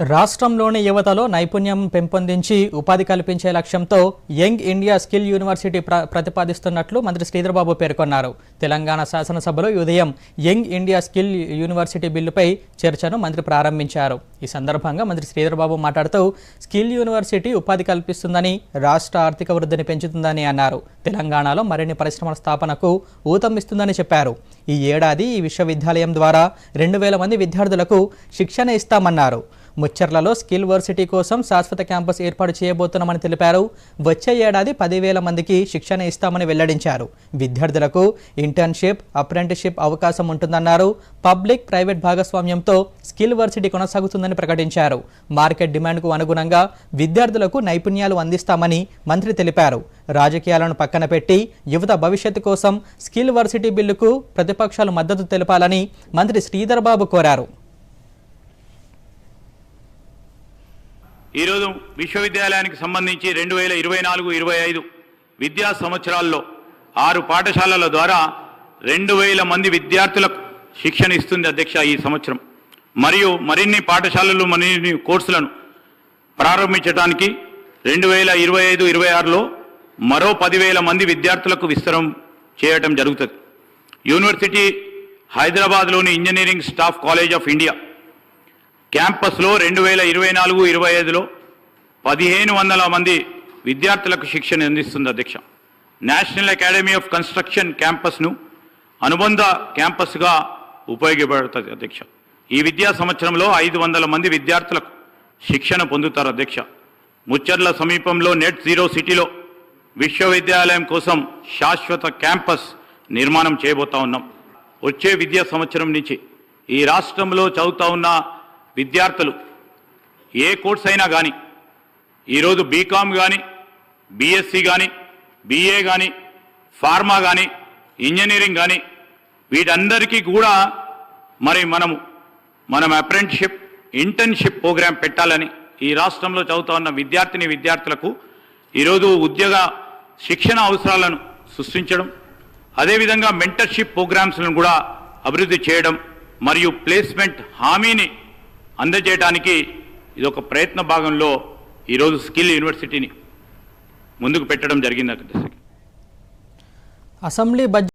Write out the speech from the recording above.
రాష్ట్రంలోని యువతలో నైపుణ్యం పెంపొందించి ఉపాధి కల్పించే లక్ష్యంతో యంగ్ ఇండియా స్కిల్ యూనివర్సిటీ ప్ర ప్రతిపాదిస్తున్నట్లు మంత్రి శ్రీధర్బాబు పేర్కొన్నారు. తెలంగాణ శాసనసభలో ఈ ఉదయం యంగ్ ఇండియా స్కిల్ యూనివర్సిటీ బిల్లుపై చర్చను మంత్రి ప్రారంభించారు. ఈ సందర్భంగా మంత్రి శ్రీధర్బాబు మాట్లాడుతూ స్కిల్ యూనివర్సిటీ ఉపాధి కల్పిస్తుందని రాష్ట్ర ఆర్థిక వృద్ధిని పెంచుతుందని అన్నారు. తెలంగాణలో మరిన్ని పరిశ్రమల స్థాపనకు ఊతమిస్తుందని చెప్పారు. ఈ ఏడాది ఈ విశ్వవిద్యాలయం ద్వారా రెండు వేల మంది విద్యార్థులకు శిక్షణ ఇస్తామన్నారు. ముచ్చర్లలో స్కిల్ వర్సిటీ కోసం శాశ్వత క్యాంపస్ ఏర్పాటు చేయబోతున్నామని తెలిపారు. వచ్చే ఏడాది పదివేల మందికి శిక్షణ ఇస్తామని వెల్లడించారు. విద్యార్థులకు ఇంటర్న్షిప్ అప్రెంటిస్షిప్ అవకాశం ఉంటుందన్నారు. పబ్లిక్ ప్రైవేట్ భాగస్వామ్యంతో స్కిల్ వర్సిటీ కొనసాగుతుందని ప్రకటించారు. మార్కెట్ డిమాండ్కు అనుగుణంగా విద్యార్థులకు నైపుణ్యాలు అందిస్తామని మంత్రి తెలిపారు. రాజకీయాలను పక్కన పెట్టి యువత భవిష్యత్తు కోసం స్కిల్ వర్సిటీ బిల్లుకు ప్రతిపక్షాలు మద్దతు తెలపాలని మంత్రి శ్రీధర్బాబు కోరారు. ఈరోజు విశ్వవిద్యాలయానికి సంబంధించి రెండు వేల ఇరవై నాలుగు ఇరవై ఐదు విద్యా సంవత్సరాల్లో ఆరు పాఠశాలల ద్వారా రెండు వేల మంది విద్యార్థులకు శిక్షణ ఇస్తుంది అధ్యక్ష ఈ సంవత్సరం. మరియు మరిన్ని పాఠశాలలు మరిన్ని కోర్సులను ప్రారంభించడానికి రెండు వేల ఇరవై ఐదు ఇరవై ఆరులో మరో పదివేల మంది విద్యార్థులకు విస్తరం చేయటం జరుగుతుంది. యూనివర్సిటీ హైదరాబాద్లోని engineering staff college of India క్యాంపస్లో రెండు వేల ఇరవై నాలుగు ఇరవై ఐదులో పదిహేను వందల మంది విద్యార్థులకు శిక్షణ అందిస్తుంది అధ్యక్ష. నేషనల్ అకాడమీ ఆఫ్ కన్స్ట్రక్షన్ క్యాంపస్ను అనుబంధ క్యాంపస్గా ఉపయోగపడుతుంది అధ్యక్ష. ఈ విద్యా సంవత్సరంలో ఐదు వందల మంది విద్యార్థులకు శిక్షణ పొందుతారు అధ్యక్ష. ముచ్చర్ల సమీపంలో నెట్ జీరో సిటీలో విశ్వవిద్యాలయం కోసం శాశ్వత క్యాంపస్ నిర్మాణం చేయబోతా ఉన్నాం. వచ్చే విద్యా సంవత్సరం నుంచి ఈ రాష్ట్రంలో చదువుతా ఉన్న విద్యార్థులు ఏ కోర్స్ అయినా కానీ ఈరోజు బీకామ్ కానీ బీఎస్సీ కానీ బీఏ కానీ ఫార్మా కానీ ఇంజనీరింగ్ కానీ వీటందరికీ కూడా మరి మనము మనం అప్రెంటిషిప్ ఇంటర్న్షిప్ ప్రోగ్రాం పెట్టాలని ఈ రాష్ట్రంలో చదువుతా ఉన్న విద్యార్థిని విద్యార్థులకు ఈరోజు ఉద్యోగ శిక్షణ అవసరాలను సృష్టించడం అదేవిధంగా మెంటర్షిప్ ప్రోగ్రామ్స్లను కూడా అభివృద్ధి చేయడం మరియు ప్లేస్మెంట్ హామీని అందజేయడానికి ఇది ఒక ప్రయత్న భాగంలో ఈరోజు స్కిల్ యూనివర్సిటీని ముందుకు పెట్టడం జరిగింది అసెంబ్లీ బడ్జెట్